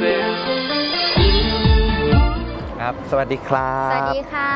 to say. ครับ สวัสดีครับสวัสดีค่ะ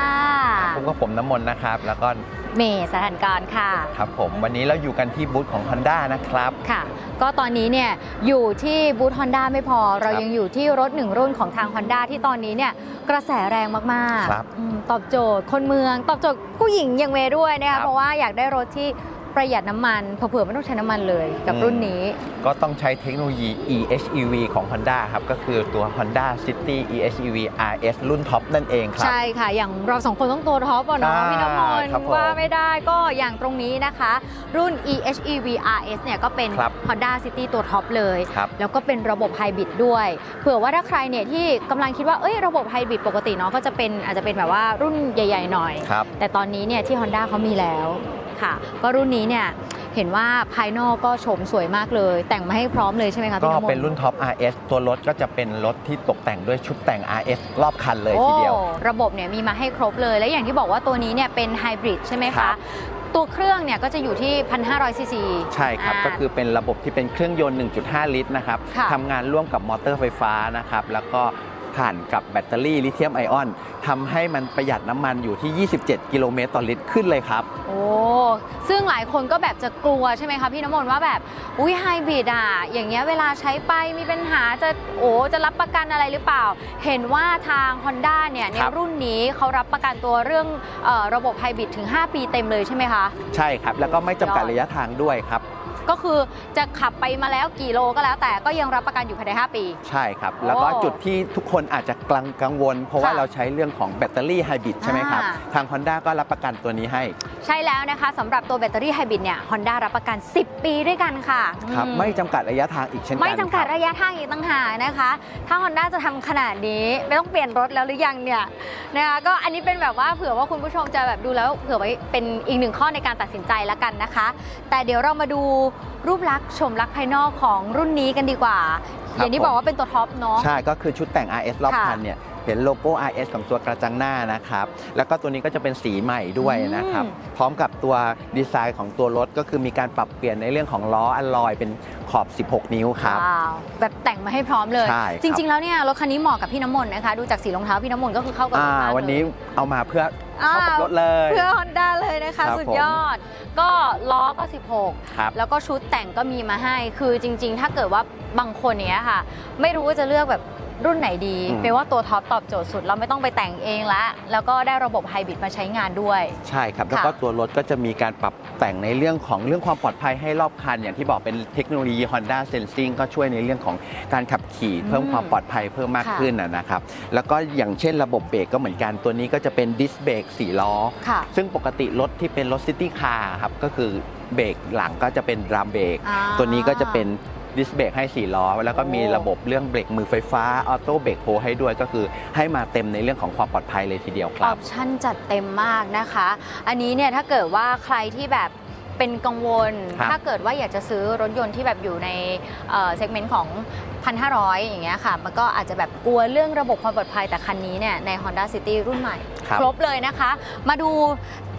ผมก็ผมน้ำมนต์นะครับ แล้วก็เมย์สถานการณ์ค่ะ ครับผมวันนี้เราอยู่กันที่บูธของ Honda นะครับ ค่ะ ก็ตอนนี้เนี่ยอยู่ที่บูธฮอนด้าไม่พอ เราครับยังอยู่ที่รถหนึ่งรุ่นของทาง Honda ที่ตอนนี้เนี่ยกระแสแรงมากครับๆอืมตอบโจทย์คนเมือง ตอบโจทย์ผู้หญิงอย่างเมย์ด้วยนะครัคะบ เพราะว่าอยากได้รถที่ ประหยัดน้ำมันเผื่อๆไม่ต้องใช้น้ำมันเลยกับอืมรุ่นนี้ ก็ต้องใช้เทคโนโลยี eHEV ของ Honda ครับ ก็คือตัว Honda City eHEV RS รุ่นท็อปนั่นเองครับ ใช่ค่ะ อย่างเราสองคนต้องตัวท็อปอะเนาะอ่าพี่น้ำมนต์ครับผมว่าไม่ได้ก็อย่างตรงนี้นะคะ รุ่น EHEV RS เนี่ยก็เป็น ครับ Honda City ตัวท็อปเลย ครับ แล้วก็เป็นระบบไฮบริดด้วยเผื่อว่าถ้าใครเนี่ยที่กำลังคิดว่าเอ้ยระบบไฮบริดปกติเนาะก็จะเป็นอาจจะเป็นแบบว่ารุ่นใหญ่ ๆ หน่อย ครับ แต่ตอนนี้เนี่ยที่ Honda เขามีแล้ว ค่ะ ก็รุ่นนี้เนี่ยเห็นว่าภายนอกก็โฉมสวยมากเลย แต่งมาให้พร้อมเลยใช่ไหมคะก็พี่น้ำมนต์ เป็นรุ่นท็อป RS ตัวรถก็จะเป็นรถที่ตกแต่งด้วยชุดแต่ง RS รอบคันเลยทีเดียว โอ้ระบบเนี่ยมีมาให้ครบเลย และอย่างที่บอกว่าตัวนี้เนี่ยเป็นไฮบริดใช่ไหมครัคะ บ ตัวเครื่องเนี่ยก็จะอยู่ที่ 1,500ซีซี ใช่ครับ ก็คือเป็นระบบที่เป็นเครื่องยนต์ 1.5 ลิตรนะครับค่ะ ทำงานร่วมกับมอเตอร์ไฟฟ้านะครับ แล้วก็ ผ่านกับแบตเตอรี่ลิเธียมไอออนทำให้มันประหยัดน้ำมันอยู่ที่ 27 กิโลเมตรต่อลิตรขึ้นเลยครับ โอ้ ซึ่งหลายคนก็แบบจะกลัวใช่ไหมคะพี่น้ำมนต์ว่าแบบ อุ้ยไฮบริดอะ อย่างเงี้ยเวลาใช้ไปมีปัญหาจะโอ้จะรับประกันอะไรหรือเปล่า เห็นว่าทาง Honda เนี่ยในครับรุ่นนี้เขารับประกันตัวเรื่องเออระบบไฮบริดถึง 5 ปีเต็มเลยใช่ไหมคะ ใช่ครับ แล้วก็ไม่จำกัดระยะทางด้วยครับ ก็คือจะขับไปมาแล้วกี่โลก็แล้ว แต่ก็ยังรับประกันอยู่ภายใน 5 ปี ใช่ครับ แล้วก็โอ้จุดที่ทุกคนอาจจะกังกังวล เพราะว่าค่ะเราใช้เรื่องของแบตเตอรี่ไฮบริดใช่ไหมครับ อ่า ทาง Honda ก็รับประกันตัวนี้ให้ ใช่แล้วนะคะสำหรับตัวแบตเตอรี่ไฮบริดเนี่ย Honda รับประกัน 10 ปีด้วยกันค่ะครับ อืไม่จำกัดระยะทางอีกเช่นกันไม่จำกัดครับ ระยะทางอีกต่างหากนะคะ ถ้า Honda จะทำขนาดนี้ไม่ต้องเปลี่ยนรถแล้วหรือยังเนี่ยนะคะก็อันนี้เป็นแบบว่าเผื่อว่าคุณผู้ชมจะแบบดูแล้วเผื่อไว้เป็นอีกหนึ่งข้อในการตัดสินใจแล้วกันนะคะ แต่เดี๋ยวเรามาดูรูปลักษณ์ชมลักษณ์ภายนอกของรุ่นนี้กันดีกว่า อย่างที่บอกว่าเป็นตัวท็อปเนาะ ใช่ ก็คือชุดแต่ง RS รอบค่ะคันเนี่ย เห็นโลโก้ RS ของตัวกระจังหน้านะครับ แล้วก็ตัวนี้ก็จะเป็นสีใหม่ด้วยนะครับอืมพร้อมกับตัวดีไซน์ของตัวรถก็คือมีการปรับเปลี่ยนในเรื่องของล้ออัลลอยเป็นขอบ 16 นิ้วครับ ว้าวแบบแต่งมาให้พร้อมเลย ใช่ครับ จริง ๆ แล้วเนี่ยรถคันนี้เหมาะกับพี่น้ำมนต์นะคะ ดูจากสีรองเท้าพี่น้ำมนต์ก็คือเข้ากับรอ่าถมากเลย วันนี้เอามาเพื่อเข้ากับอ่ารถเลย เพื่อ Honda เลยนะคะครับสุดผม ยอด ก็ล้อก็ 16 ครับ แล้วก็ชุดแต่งก็มีมาให้ คือจริง ๆ ถ้าเกิดว่าบางคนเนี้ยค่ะ ไม่รู้ว่าจะเลือกแบบ รุ่นไหนดีอืม เป็นว่าตัวท็อปตอบโจทย์สุด เราไม่ต้องไปแต่งเองละแล้วก็ได้ระบบไฮบริดมาใช้งานด้วย ใช่ครับ แล้วก็ตัวรถก็จะมีการปรับแต่งในเรื่องของเรื่องความปลอดภัยให้รอบคัน อย่างที่บอกเป็นเทคโนโลยี Honda Sensing ก็ช่วยในเรื่องของการขับขี่อืมเพิ่มความปลอดภัยเพิ่มมากค่ะ ขึ้นนะนะครับ แล้วก็อย่างเช่นระบบเบรกก็เหมือนกันตัวนี้ก็จะเป็นดิสเบรกสี่ล้อ ค่ะ ซึ่งปกติรถที่เป็นรถซิตี้คาร์ครับก็คือเบรกหลังก็จะเป็นดรัมเบรก อ่าตัวนี้ก็จะเป็น ดิสเบรกให้4ล้อ แล้วก็มีโอ้ระบบเรื่องเบรกมือไฟฟ้าออโต้เบรกโฮให้ด้วยก็คือให้มาเต็มในเรื่องของความปลอดภัยเลยทีเดียวคอรัอบปชั่นจัดเต็มมากนะคะ อันนี้เนี่ยถ้าเกิดว่าใครที่แบบเป็นกังวล ครับถ้าเกิดว่าอยากจะซื้อรถยนต์ที่แบบอยู่ในเซกเมนต์ของ1,500 อย่างเงี้ยค่ะ มันก็อาจจะแบบกลัวเรื่องระบบความปลอดภัยแต่คันนี้เนี่ยใน Honda City รุ่นใหม่ ครับ ครบเลยนะคะ มาดู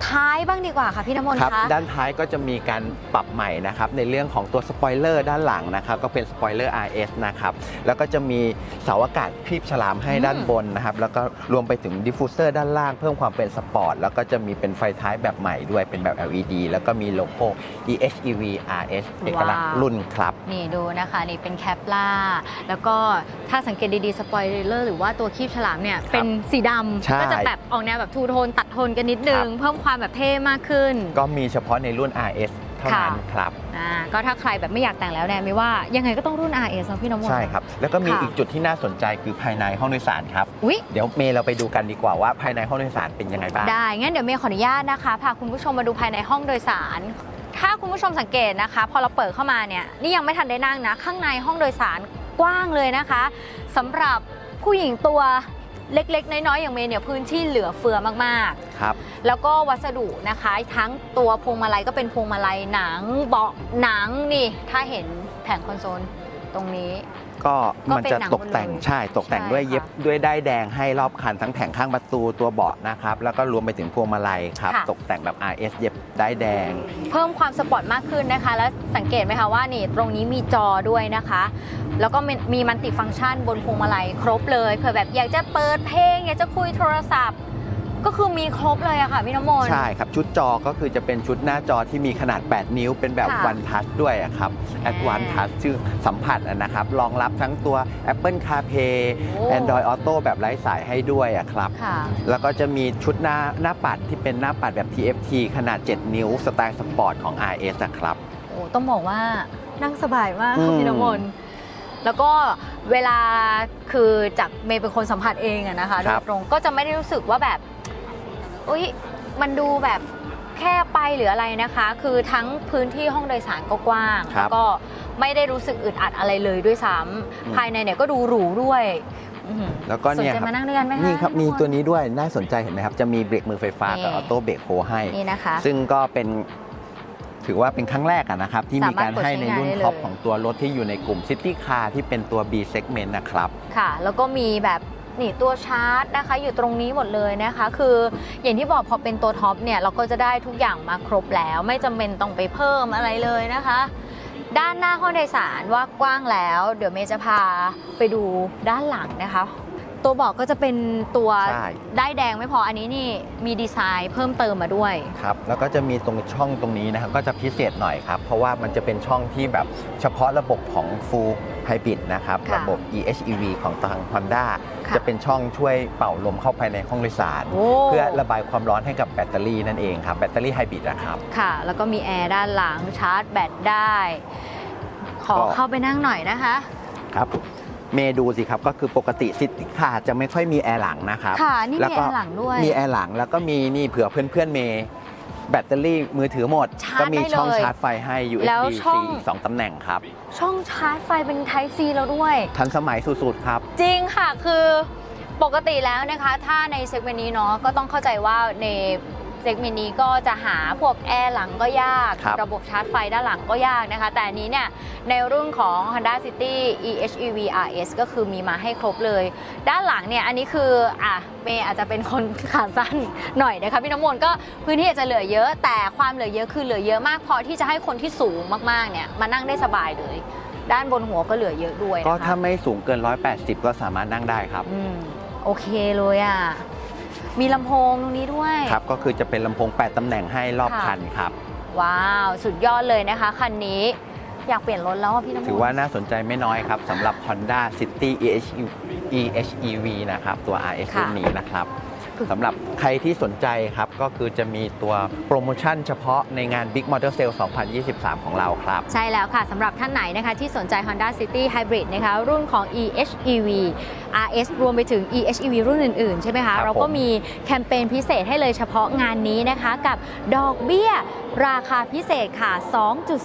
ท้ายบ้างดีกว่าค่ะพี่น้ำมนต์ครับคะ ด้านท้ายก็จะมีการปรับใหม่นะครับในเรื่องของตัวสปอยเลอร์ด้านหลังนะครับก็เป็นสปอยเลอร์ RS นะครับแล้วก็จะมีเสาอากาศคลีบฉลามให้อืม ด้านบนนะครับแล้วก็รวมไปถึงดิฟฟูเซอร์ด้านล่างเพิ่มความเป็นสปอร์ตแล้วก็จะมีเป็นไฟท้ายแบบใหม่ด้วยเป็นแบบ LED แล้วก็มีโลโก้ EHEV RS เอกลักษณ์ว้าวรุ่นครับ นี่ดูนะคะ นี่เป็นแคปล่าแล้วก็ถ้าสังเกตดีๆสปอยเลอร์หรือว่าตัวคีบฉลามเนี่ยเป็นสีดใช่ำก็จะแบบออกแนวแบบทูโทนตัดโทนกันนิดนึครังบเพิ่มความแบบเท่มากขึ้น ก็มีเฉพาะในรุ่น RS เท่านั้นครับ อ่าก็ถ้าใครแบบไม่อยากแต่งแล้วเนี่ยไม่ว่ายังไงก็ต้องรุ่น RS นะพี่น้ำมนต์ ใช่ครับ แล้วก็มีค่ะ อีกจุดที่น่าสนใจคือภายในห้องโดยสารครับ อุ๊ย เดี๋ยวเมย์เราไปดูกันดีกว่าว่าภายในห้องโดยสารเป็นยังไงบ้าง ได้ งั้นเดี๋ยวเมย์ขออนุญาตนะคะ พาคุณผู้ชมมาดูภายในห้องโดยสาร ถ้าคุณผู้ชมสังเกตนะคะ พอเราเปิดเข้ามาเนี่ย นี่ยังไม่ทันได้นั่งนะ ข้างในห้องโดยสาร กว้างเลยนะคะสำหรับผู้หญิงตัวเล็กๆ น้อยๆ อย่างเมย์เนี่ยพื้นที่เหลือเฟือมากๆ ครับ แล้วก็วัสดุนะคะ ทั้งตัวพวงมาลัยก็เป็นพวงมาลัยหนังเบาะหนังนี่ ถ้าเห็นแผงคอนโซลตรงนี้ ก็ก็มันเป็นจะหนังตกแต่งหมดเลยใช่ตกแต่งใช่ด้วยค่ะเย็บด้วยได้ายแดงให้รอบคันทั้งแผงข้างประตูตัวเบาะนะครับ แล้วก็รวมไปถึงพวงมาลัยครับ ค่ะ ตกแต่งแบบ RS เย็บได้ายแดง เพิ่มความสปอร์ตมากขึ้นนะคะ แล้วสังเกตไหมคะว่านี่ตรงนี้มีจอด้วยนะคะ แล้วก็มีมีมันติฟังก์ชันบนพวงมาลัยครบเลยเผื่อแบบอยากจะเปิดเพลง อยากจะคุยโทรศัพท์ ก็คือมีครบเลยอะค่ะพี่น้ำมนต์ ใช่ครับ ชุดจอก็คือจะเป็นชุดหน้าจอที่มีขนาด 8 นิ้ว เป็นแบบค่ะ One Touch ด้วยอะครับ Advanced Touch ชื่อสัมผัสอะนะครับ รองรับทั้งตัว Apple CarPlay โอ้ Android Auto แบบไร้สายให้ด้วยอะครับ ค่ะ แล้วก็จะมีชุดหน้าหน้าปัดที่เป็นหน้าปัดแบบ TFT ขนาด 7 นิ้ว สไตล์สปอร์ตของ RS นะครับ โอ้ต้องบอกว่านั่งสบายมากอืค่ะมพี่น้ำมนต์แล้วก็เวลาคือจากเมย์เป็นคนสัมผัสเองอะนะคะโดยตรงก็จะไม่ได้รู้สึกว่าแบบ อุ้ยมันดูแบบแค่ไปหรืออะไรนะคะ คือทั้งพื้นที่ห้องโดยสารก็กว้างครับแล้วก็ไม่ได้รู้สึกอึดอัดอะไรเลยด้วยซ้ำอืม ภายในเนี่ยก็ดูหรูด้วยอื้อหือแล้วก็สนเนี่ยใจครับมานั่งด้วยกันไหมคะนี่ครับมีพี่ำมตัวนี้ด้วยน่าสนใจเห็นไหมครับ จะมีเบรกมือไฟฟ้ากับนี่ออโต้เบรกโฮให้ นี่นะคะ ซึ่งก็เป็นถือว่าเป็นครั้งแรกอะนะครับ ที่มีการให้ในรุ่นสามารถกดใช้งานได้เลย ท็อปของตัวรถที่อยู่ในกลุ่มซิตี้คาร์ที่เป็นตัว B segment นะครับ ค่ะ แล้วก็มีแบบ นี่ตัวชาร์จนะคะ อยู่ตรงนี้หมดเลยนะคะ คืออย่างที่บอกพอเป็นตัวท็อปเนี่ยเราก็จะได้ทุกอย่างมาครบแล้ว ไม่จำเป็นต้องไปเพิ่มอะไรเลยนะคะ ด้านหน้าห้องโดยสารว่ากว้างแล้ว เดี๋ยวเมย์จะพาไปดูด้านหลังนะคะ ตัวเบอกก็จะเป็นตัวใช่ ได้ายแดงไม่พออันนี้นี่มีดีไซน์เพิ่มเติมมาด้วย ครับแล้วก็จะมีตรงช่องตรงนี้นะครับก็จะพิเศษหน่อยครับ เพราะว่ามันจะเป็นช่องที่แบบเฉพาะระบบของ Full Hybrid นะครับ ค่ะระบบ EHEV ของทาง Honda ค่ะ จะเป็นช่องช่วยเป่าลมเข้าภายในห้องโดยสาร โอ้เพื่อระบายความร้อนให้กับแบตเตอรี่นั่นเองครับ แบตเตอรี่ไฮบริดนะครับ ค่ะ แล้วก็มีแอร์ด้านหลังชาร์จแบตได้ ขอก็ เข้าไปนั่งหน่อยนะคะ ครับ เมย์ดูสิครับก็คือปกติซิตี้คาร์จะไม่ค่อยมีแอร์หลังนะครับค่ะนี่แล้วมีก็แอร์หลังด้วยมีแอร์หลังแล้วก็มีนี่เผื่อเพื่อนๆเมย์แบตเตอรี่มือถือหมดชาร์จก็มีช่องได้เลยชาร์จไฟให้แล้ว USB ช่อง C อีกสองตำแหน่งครับ ช่องชาร์จไฟเป็น Type C แล้วด้วย ทันสมัยสุดๆครับ จริงค่ะคือปกติแล้วนะคะ ถ้าในเซกเมนต์นี้เนาะก็ต้องเข้าใจว่าใน เซกเมนต์นี้ก็จะหาพวกแอร์หลังก็ยาก ครับระบบชาร์จไฟด้านหลังก็ยากนะคะ แต่อันนี้เนี่ยในรุ่นของ Honda City EHEV RS ก็คือมีมาให้ครบเลย ด้านหลังเนี่ยอันนี้คืออะเมย์อาจจะเป็นคน ขาสั้นหน่อยนะคะพี่น้ำมนต์ก็พื้นที่อาจจะเหลือเยอะ แต่ความเหลือเยอะคือเหลือเยอะมากพอที่จะให้คนที่สูงมากๆเนี่ยมานั่งได้สบายเลย ด้านบนหัวก็เหลือเยอะด้วยนะคะก็ถ้าไม่สูงเกิน 180 ก็สามารถนั่งได้ครับ อืมโอเคเลยอะ มีลำโพงตรงนี้ด้วย ครับ ก็คือจะเป็นลำโพง 8ตำแหน่งให้รอบค่ะ คันครับ ว้าว สุดยอดเลยนะคะ คันนี้อยากเปลี่ยนรถแล้วอะพี่น้ำมนต์ถือว่าน่าสนใจไม่น้อยครับสำหรับ Honda City EHEV EHEV นะครับ ตัว RS ค่ะรุ่นนี้นะครับ สำหรับใครที่สนใจครับ ก็คือจะมีตัวโปรโมชั่นเฉพาะในงาน Big Motor Sale 2023 ของเราครับ ใช่แล้วค่ะสำหรับท่านไหนนะคะที่สนใจ Honda City Hybrid นะคะรุ่นของ EHEV RS รวมไปถึง EHEV รุ่นอื่น ๆ ใช่ไหมครัคะบเราก็ผมมีแคมเปญพิเศษให้เลยเฉพาะงานนี้นะคะกับดอกเบี้ยราคาพิเศษค่ะ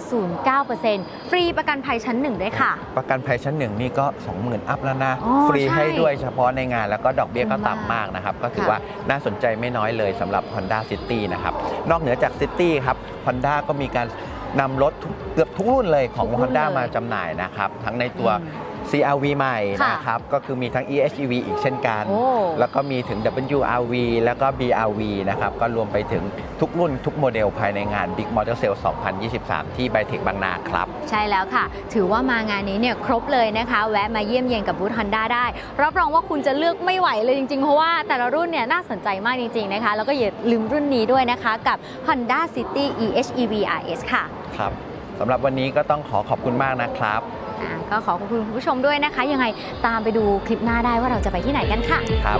2.09%ฟรีประกันภัยชั้นหนึ่งด้วยค่ะ ประกันภัยชั้นหนึ่งนี่ก็ 20,000 อัพแล้วนะอ๋อฟรีใช่ให้ด้วยเฉพาะในงานแล้วก็ดอกเบี้ยก็คุ้มมากต่ำมากนะครับ ก็ถือค่ะว่าน่าสนใจไม่น้อยเลยสำหรับ Honda City นะครับ นอกเหนือจาก City ครับ Honda ก็มีการนำรถทุกเกือบทุกรุ่นเลยของทุกรุ่น Honda เลยมาจำหน่ายนะครับ ทั้งในตัวอืม CRV ใหม่ค่ะนะครับ ก็คือมีทั้ง EHEV อีกเช่นกัน โอ้ แล้วก็มีถึง WRV แล้วก็ BRV นะครับ ก็รวมไปถึงทุกรุ่นทุกโมเดลภายในงาน Big Motor Sale 2023 ที่ไบเทคบางนาครับ ใช่แล้วค่ะ ถือว่ามางานนี้เนี่ยครบเลยนะคะ แวะมาเยี่ยมเยียนกับบูธ Honda ได้ รับรองว่าคุณจะเลือกไม่ไหวเลยจริงๆ เพราะว่าแต่ละรุ่นเนี่ยน่าสนใจมากจริงๆนะคะ แล้วก็อย่าลืมรุ่นนี้ด้วยนะคะกับ Honda City EHEV RS ค่ะ ครับสำหรับวันนี้ก็ต้องขอขอบคุณมากนะครับ อ่าก็ขอขอบคุณคุณผู้ชมด้วยนะคะ ยังไงตามไปดูคลิปหน้าได้ว่าเราจะไปที่ไหนกันค่ะ ครับ